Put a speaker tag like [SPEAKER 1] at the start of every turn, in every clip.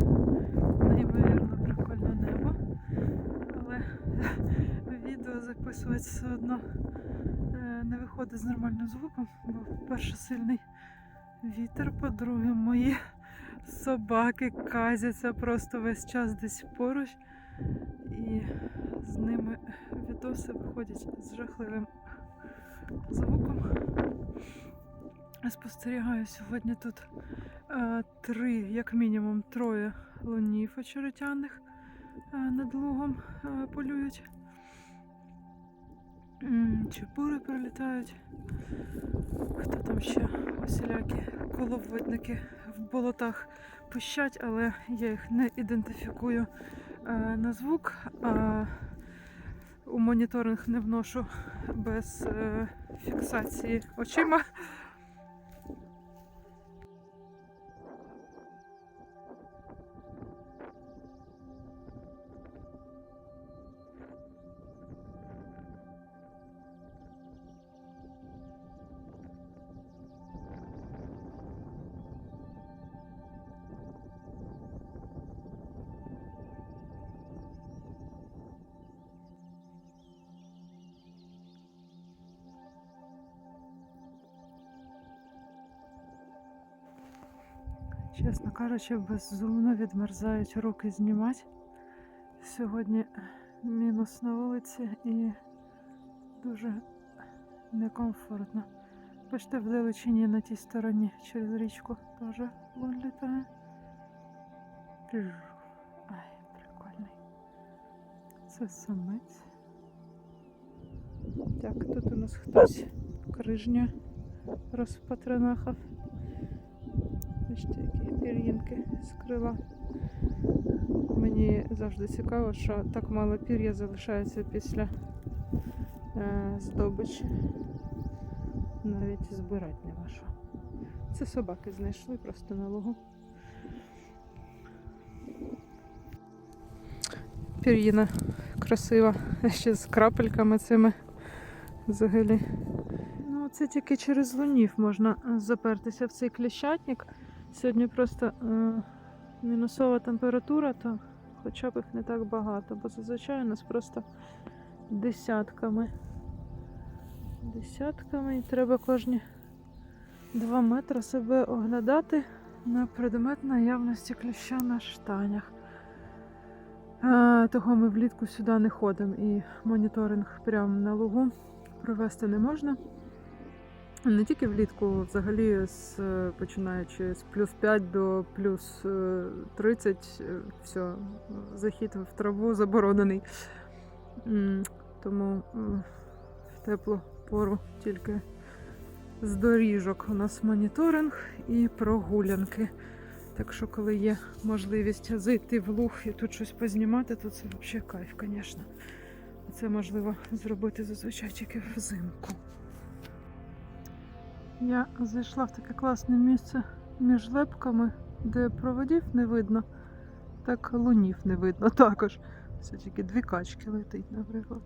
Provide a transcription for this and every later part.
[SPEAKER 1] сьогодні неймовірно прикольне небо. Але відео записувати все одно е, не виходить з нормальним звуком, бо по-перше сильний вітер, по-друге, мої собаки казяться просто весь час десь поруч. І з ними відоси виходять з жахливим звуком. Спостерігаю сьогодні тут три, як мінімум, троє лунів очеретяних е, над лугом е, полюють. Чепури прилітають. Хто там ще усілякі коловодники в болотах пищать, але я їх не ідентифікую е, на звук. А у моніторинг не вношу без е, фіксації очима. Чесно кажучи, безумно відмерзають руки знімати. Сьогодні мінус на вулиці і дуже некомфортно. Бачите, в далечині на тій стороні через річку теж вон літає. Ай, прикольний. Це самець. Так, тут у нас хтось крижня розпатренахав. Бачите, які пір'їнки з крила. Мені завжди цікаво, що так мало пір'я залишається після е, здобичі. Навіть збирати нема що. Це собаки знайшли просто на лугу. Пір'їна красива, ще з крапельками цими взагалі. Ну, це тільки через лунів можна запертися в цей кліщатник. Сьогодні просто е, мінусова температура, то хоча б їх не так багато, бо зазвичай у нас просто десятками. Десятками і треба кожні два метри себе оглядати на предмет наявності кліща на штанях. Е, того ми влітку сюди не ходимо і моніторинг прямо на лугу провести не можна. Не тільки влітку, взагалі, з, е, починаючи з плюс 5 до плюс е, 30, е, все, захід в траву заборонений. Тому в теплу пору тільки з доріжок у нас моніторинг і прогулянки. Так що, коли є можливість зайти в луг і тут щось познімати, то це взагалі кайф, звісно. Це можливо зробити зазвичай тільки взимку. Я зайшла в таке класне місце між лепками, де проводів не видно, так лунів не видно також. Все тільки дві качки летить, наприклад.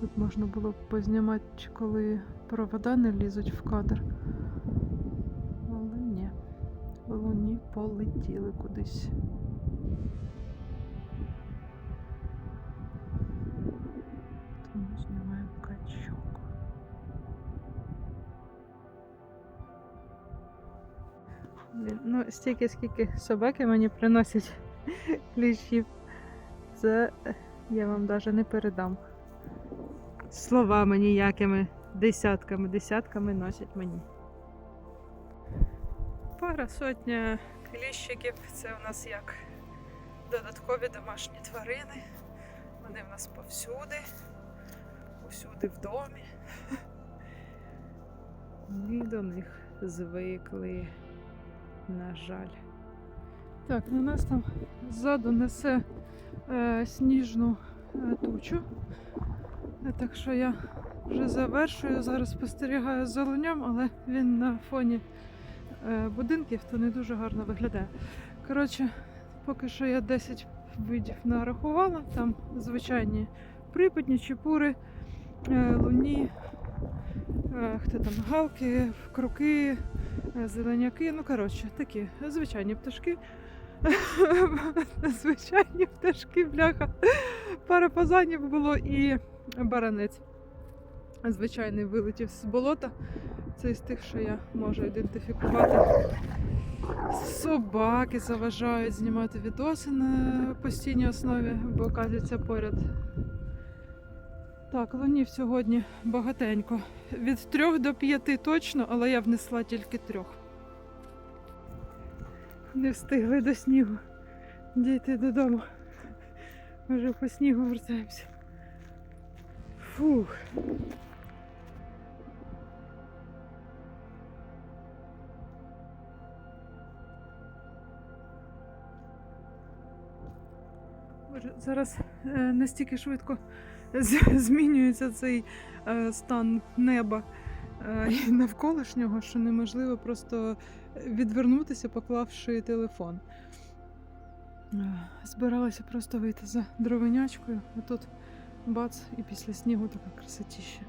[SPEAKER 1] Тут можна було б познімати, коли провода не лізуть в кадр. Але ні. Луні полетіли кудись. Ну стільки, скільки собаки мені приносять кліщів. Це я вам навіть не передам. Словами ніякими десятками, десятками носять мені. Пара сотня кліщиків це у нас як додаткові домашні тварини. Вони в нас повсюди, усюди в домі. Ми до них звикли, на жаль. Так, на нас там ззаду несе е, сніжну е, тучу. Е, Так що я вже завершую. Зараз спостерігаю за луням, але він на фоні е, будинків, то не дуже гарно виглядає. Коротше, поки що я 10 видів нарахувала. Там звичайні припадні, чепури, е, луні, е, хто там галки, круки, зеленяки. Ну, коротше, такі звичайні пташки. Звичайні пташки, бляха. Пара фазанів було і баранець. Звичайний вилетів з болота. Це із тих, що я можу ідентифікувати. Собаки заважають знімати відоси на постійній основі, бо оказується поряд. Так, лунів сьогодні багатенько. Від трьох до п'яти точно, але я внесла тільки трьох. Не встигли до снігу дійти додому. Вже по снігу вертаємося. Фух. Боже, зараз е, настільки швидко змінюється цей е, стан неба е, і навколишнього, що неможливо просто відвернутися, поклавши телефон. Е, Збиралася просто вийти за дровинячкою, а тут бац, і після снігу така красотіща.